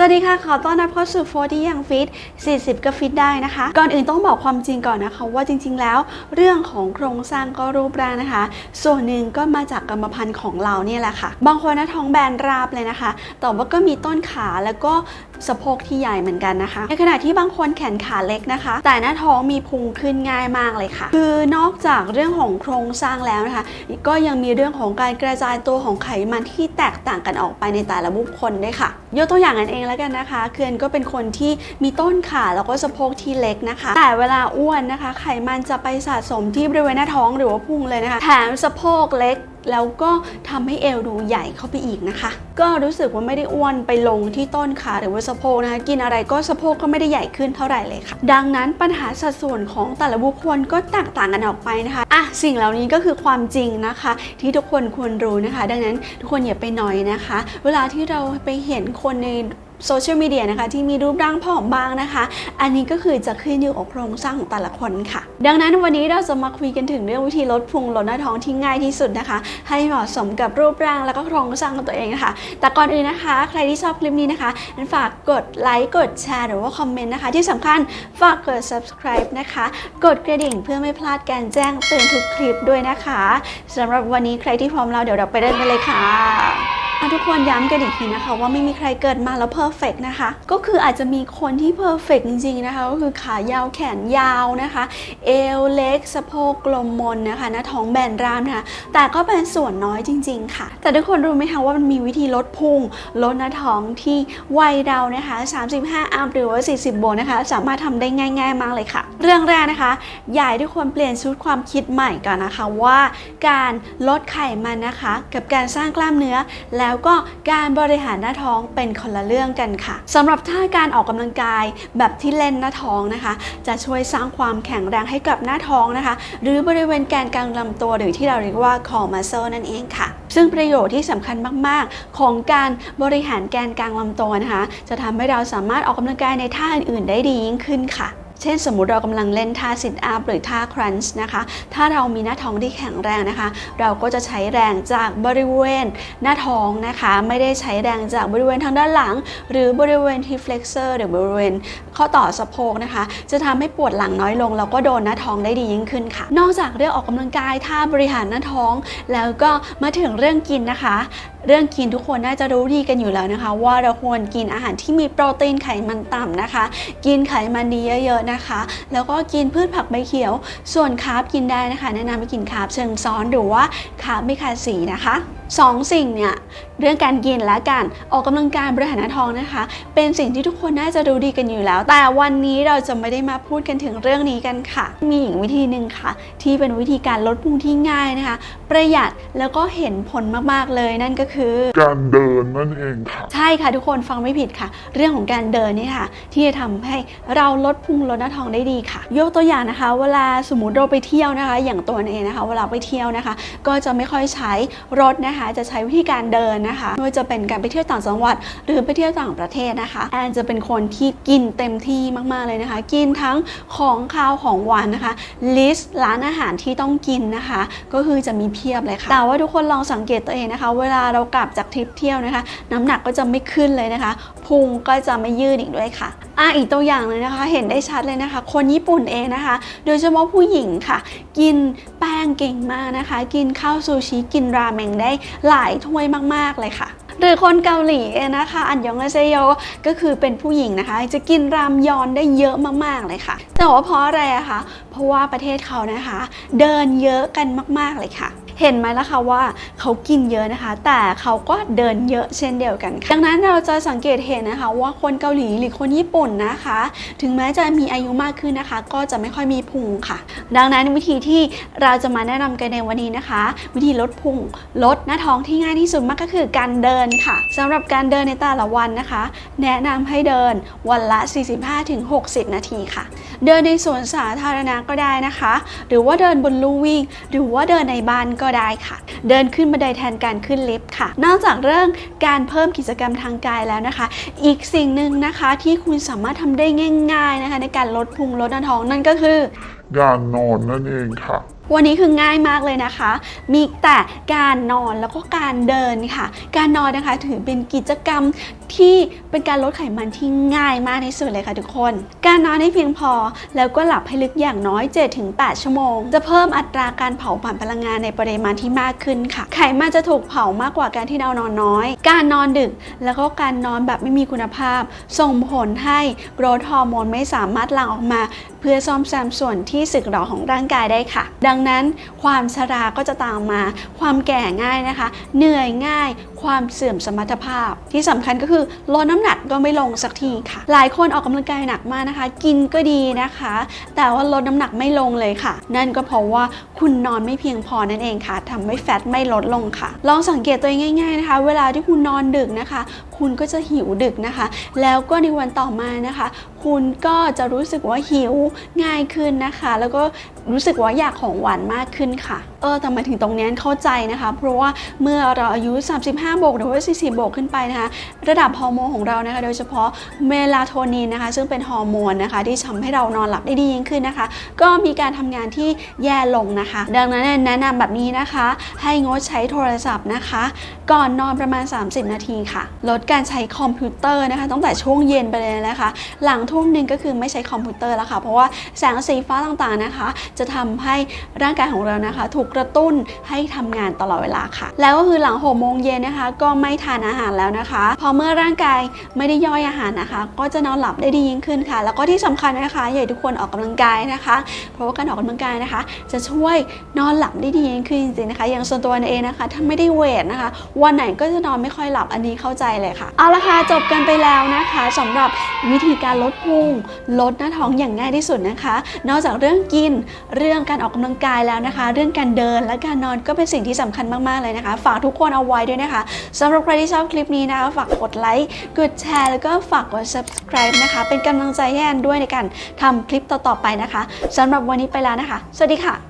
สวัสดีค่ะ ขอต้อนรับเข้าสู่40ยังฟิต 40 ก็ฟิตได้นะคะ ก่อนอื่นต้องบอกความจริงก่อนนะคะ ว่าจริง ๆ แล้วเรื่องของโครงสร้างก็รูปร่างนะคะ ส่วนหนึ่งก็มาจากกรรมพันธุ์ของเราเนี่ยแหละค่ะ บางคนนะท้องแบนราบเลยนะคะ แต่ว่าก็มีต้นขาแล้วก็ สะโพกที่ใหญ่เหมือนกันนะคะ ในขณะที่บางคนแขนขาเล็กนะคะ แต่หน้าท้องมีพุงขึ้นง่ายมากเลยค่ะ คือนอกจากเรื่องของโครงสร้างแล้วนะคะ ก็ยังมีเรื่องของการกระจายตัวของไขมันที่แตกต่างกันออกไปในแต่ละบุคคลด้วยค่ะยกตัวอย่างกันเองแล้วกันนะคะ เคือนก็เป็นคนที่มีต้นขาแล้วก็สะโพกที่เล็กนะคะ แต่เวลาอ้วนนะคะ ไขมันจะไปสะสมที่บริเวณหน้าท้องหรือว่าพุงเลยนะคะ แถมสะโพกเล็กแล้วก็ทำให้เอวดูใหญ่เข้าไปอีกนะคะ ก็รู้สึกว่าไม่ได้อ้วนไปลงที่ต้นขาหรือว่าสะโพกนะคะ กินอะไรก็สะโพกก็ไม่ได้ใหญ่ขึ้นเท่าไหร่เลยค่ะ ดังนั้นปัญหาสัดส่วนของแต่ละบุคคลก็แตกต่างกันออกไปนะคะอะสิ่งเหล่านี้ก็คือความจริงนะคะ ที่ทุกคนควรรู้นะคะ ดังนั้นทุกคนอย่าไปหน่อยนะคะ เวลาที่เราไปเห็นคนใน โซเชียลมีเดียนะคะที่มีรูปร่างผอมบางนะคะ อันนี้ก็คือจะขึ้นอยู่กับโครงสร้างของแต่ละคนค่ะ ดังนั้นวันนี้เราจะมาคุยกันถึงเรื่องวิธีลดพุงลดหน้าท้องที่ง่ายที่สุดนะคะ ให้เหมาะสมกับรูปร่างแล้วก็โครงสร้างของตัวเองนะคะ แต่ก่อนอื่นนะคะ ใครที่ชอบคลิปนี้นะคะฝากกดไลค์กดแชร์หรือว่าคอมเมนต์นะคะ ที่สำคัญฝากกด subscribe นะคะ กดกระดิ่งเพื่อไม่พลาดการแจ้งเตือนทุกคลิปด้วยนะคะสำหรับวันนี้ใครที่พร้อมแล้วเดี๋ยวเราไปเริ่มกันเลยค่ะ อะทุกคนย้ำกันอีกทีนะคะ ว่าไม่มีใครเกิดมาแล้วเพอร์เฟกนะคะ ก็คืออาจจะมีคนที่เพอร์เฟกจริงๆนะคะ ก็คือขายาวแขนยาวนะคะ เอวเล็กสะโพกกลมมนนะคะหน้าท้องแบนรามนะคะ แต่ก็เป็นส่วนน้อยจริง ๆ ค่ะ แต่ทุกคนรู้ไหมคะว่ามันมีวิธีลดพุงลดหน้าท้องที่วัยเรานะคะ 35 อัพหรือว่า 40โบนะคะ สามารถทำได้ง่าย ๆ มากเลยค่ะ เรื่องแรกนะคะอยากให้ทุกคนเปลี่ยนชุดความคิดใหม่ก่อนนะคะว่า การลดไขมันนะคะ กับการสร้างกล้ามเนื้อแล้แล้วก็การบริหารหน้าท้องเป็นคนละเรื่องกันค่ะสำหรับท่าการออกกำลังกายแบบที่เล่นหน้าท้องนะคะ จะช่วยสร้างความแข็งแรงให้กับหน้าท้องนะคะ หรือบริเวณแกนกลางลำตัวหรือที่เราเรียกว่า core muscle นั่นเองค่ะ ซึ่งประโยชน์ที่สำคัญมาก ๆ ของการบริหารแกนกลางลำตัวนะคะ จะทำให้เราสามารถออกกำลังกายในท่าอื่นๆได้ดียิ่งขึ้นค่ะ เช่นสมมุติเรากำลังเล่นท่า sit up หรือท่า crunch นะคะ ถ้าเรามีหน้าท้องที่แข็งแรงนะคะ เราก็จะใช้แรงจากบริเวณหน้าท้องนะคะ ไม่ได้ใช้แรงจากบริเวณทางด้านหลัง หรือบริเวณที่ flexor หรือบริเวณข้อต่อสะโพกนะคะ จะทำให้ปวดหลังน้อยลงแล้วก็โดนหน้าท้องได้ดียิ่งขึ้นค่ะ นอกจากเรื่องออกกำลังกายท่าบริหารหน้าท้อง แล้วก็มาถึงเรื่องกินนะคะเรื่องกินทุกคนน่าจะรู้ดีกันอยู่แล้วนะคะ ว่าเราควรกินอาหารที่มีโปรตีนไขมันต่ำนะคะ กินไขมันดีเยอะๆนะคะ แล้วก็กินพืชผักใบเขียว ส่วนคาร์บกินได้นะคะ แนะนำให้กินคาร์บเชิงซ้อนหรือว่าคาร์บไม่ขาดสีนะคะ สองสิ่งเนี่ยเรื่องการกินและการออกกำลังกายบริหารหน้าท้องนะคะ เป็นสิ่งที่ทุกคนน่าจะรู้ดีกันอยู่แล้ว แต่วันนี้เราจะไม่ได้มาพูดกันถึงเรื่องนี้กันค่ะ มีอีกวิธีหนึ่งค่ะ ที่เป็นวิธีการลดพุงที่ง่ายนะคะ ประหยัดแล้วก็เห็นผลมากๆเลยนั่นก็คือ การเดินนั่นเองค่ะ ใช่ค่ะทุกคนฟังไม่ผิดค่ะ เรื่องของการเดินนี่ค่ะ ที่จะทำให้เราลดพุงลดหน้าท้องได้ดีค่ะ ยกตัวอย่างนะคะ เวลาสมมติเราไปเที่ยวนะคะ อย่างตัวเองนะคะ เวลาไปเที่ยวนะคะ ก็จะไม่ค่อยใช้รถนะคะจะใช้วิธีการเดินนะคะไม่ว่าจะเป็นการไปเที่ยวต่างจังหวัด หรือไปเที่ยวต่างประเทศนะคะแอนจะเป็นคนที่กินเต็มที่มากๆเลยนะคะ กินทั้งของคาวของหวานนะคะลิสต์ร้านอาหารที่ต้องกินนะคะ ก็คือจะมีเพียบเลยค่ะแต่ว่าทุกคนลองสังเกตตัวเองนะคะ เวลาเรากลับจากทริปเที่ยวนะคะ น้ำหนักก็จะไม่ขึ้นเลยนะคะพุงก็จะไม่ยืดอีกด้วยค่ะ อะอีกตัวอย่างเลยนะคะ เห็นได้ชัดเลยนะคะ คนญี่ปุ่นเองนะคะ โดยเฉพาะผู้หญิงค่ะ กินแป้งเก่งมากนะคะ กินข้าวซูชิ กินราเมงได้หลายถ้วยมาก ๆ เลยค่ะหรือคนเกาหลีเองนะคะ อันยองอาเซโยก็คือเป็นผู้หญิงนะคะ จะกินรามยอนได้เยอะมากๆเลยค่ะ แต่ว่าเพราะอะไรอะคะเพราะว่าประเทศเขานะคะ เดินเยอะกันมากๆเลยค่ะ เห็นไหมล่ะคะว่าเขากินเยอะนะคะ แต่เขาก็เดินเยอะเช่นเดียวกันค่ะดังนั้นเราจะสังเกตเห็นนะคะว่าคนเกาหลีหรือคนญี่ปุ่นนะคะ ถึงแม้จะมีอายุมากขึ้นนะคะ ก็จะไม่ค่อยมีพุงค่ะ ดังนั้นวิธีที่เราจะมาแนะนำกันในวันนี้นะคะ วิธีลดพุงลดหน้าท้องที่ง่ายที่สุดมากก็คือการเดินค่ะสำหรับการเดินในแต่ละวันนะคะ แนะนำให้เดินวันละ 45-60 นาทีค่ะ เดินในสวนสาธารณะก็ได้นะคะ หรือว่าเดินบนลู่วิ่ง หรือว่าเดินในบ้านก็ได้ค่ะ เดินขึ้นบันไดแทนการขึ้นลิฟต์ค่ะ นอกจากเรื่องการเพิ่มกิจกรรมทางกายแล้วนะคะ อีกสิ่งหนึ่งนะคะที่คุณสามารถทำได้ง่าย ๆนะคะ ในการลดพุงลดหน้าท้องนั่นก็คือการนอนนั่นเองค่ะ วันนี้คือง่ายมากเลยนะคะ มีแต่การนอนแล้วก็การเดินค่ะ การนอนนะคะถือเป็นกิจกรรมที่เป็นการลดไขมันที่ง่ายมากที่สุดเลยค่ะทุกคน การนอนให้เพียงพอแล้วก็หลับให้ลึกอย่างน้อย 7-8 ชั่วโมง จะเพิ่มอัตราการเผาผลาญพลังงานในปริมาณที่มากขึ้นค่ะ ไขมันจะถูกเผามากกว่าการที่เรานอนน้อย การนอนดึกแล้วก็การนอนแบบไม่มีคุณภาพ ส่งผลให้โกรทฮอร์โมนไม่สามารถหลั่งออกมาเพื่อซ่อมแซมส่วนที่สึกหรอของร่างกายได้ค่ะ ดังนั้นความชราก็จะตามมา ความแก่ง่ายนะคะ เหนื่อยง่าย ความเสื่อมสมรรถภาพ ที่สำคัญก็คือลดน้ำหนักก็ไม่ลงสักทีค่ะ หลายคนออกกำลังกายหนักมากนะคะ กินก็ดีนะคะ แต่ว่าลดน้ำหนักไม่ลงเลยค่ะ นั่นก็เพราะว่าคุณนอนไม่เพียงพอนั่นเองค่ะทำให้แฟตไม่ลดลงค่ะ ลองสังเกตตัวเองง่าย ๆนะคะ เวลาที่คุณนอนดึกนะคะ คุณก็จะหิวดึกนะคะ แล้วก็ในวันต่อมานะคะคุณก็จะรู้สึกว่าหิวง่ายขึ้นนะคะ แล้วก็ รู้สึกว่าอยากของหวานมากขึ้นค่ะ เออแต่มาถึงตรงนี้เข้าใจนะคะ เพราะว่าเมื่อเราอายุ 35 บวกหรือว่า40 บวกขึ้นไปนะคะ ระดับฮอร์โมนของเรานะคะ โดยเฉพาะเมลาโทนินนะคะ ซึ่งเป็นฮอร์โมนนะคะ ที่ทำให้เรานอนหลับได้ดียิ่งขึ้นนะคะ ก็มีการทำงานที่แย่ลงนะคะ ดังนั้นแนะนำแบบนี้นะคะ ให้งดใช้โทรศัพท์นะคะ ก่อนนอนประมาณ 30 นาทีค่ะ ลดการใช้คอมพิวเตอร์นะคะตั้งแต่ช่วงเย็นไปเลยนะคะ หลังทุ่มหนึ่งก็คือไม่ใช้คอมพิวเตอร์แล้วค่ะ เพราะว่าแสงสีฟ้าต่างๆนะคะจะทำให้ร่างกายของเรานะคะ ถูกกระตุ้นให้ทำงานตลอดเวลาค่ะ แล้วก็คือหลังหกโมงเย็นนะคะ ก็ไม่ทานอาหารแล้วนะคะ พอเมื่อร่างกายไม่ได้ย่อยอาหารนะคะ ก็จะนอนหลับได้ดียิ่งขึ้นค่ะ แล้วก็ที่สำคัญนะคะอยากให้ทุกคนออกกำลังกายนะคะ เพราะว่าการออกกำลังกายนะคะ จะช่วยนอนหลับได้ดียิ่งขึ้นจริงๆนะคะ อย่างส่วนตัวเองนะคะ ถ้าไม่ได้เวทนะคะ วันไหนก็จะนอนไม่ค่อยหลับอันนี้เข้าใจเลยค่ะ เอาละค่ะจบกันไปแล้วนะคะสำหรับวิธีการลดพุงลดหน้าท้องอย่างง่ายที่สุดนะคะ นอกจากเรื่องกินเรื่องการออกกำลังกายแล้วนะคะ เรื่องการเดินและการนอนก็เป็นสิ่งที่สำคัญมากๆเลยนะคะ ฝากทุกคนเอาไว้ด้วยนะคะสำหรับใครที่ชอบคลิปนี้นะคะฝากกดไลค์กดแชร์แล้วก็ฝากกด subscribe นะคะ เป็นกำลังใจให้แอนด้วยในการทำคลิปต่อๆไปนะคะสำหรับวันนี้ไปแล้วนะคะ สวัสดีค่ะ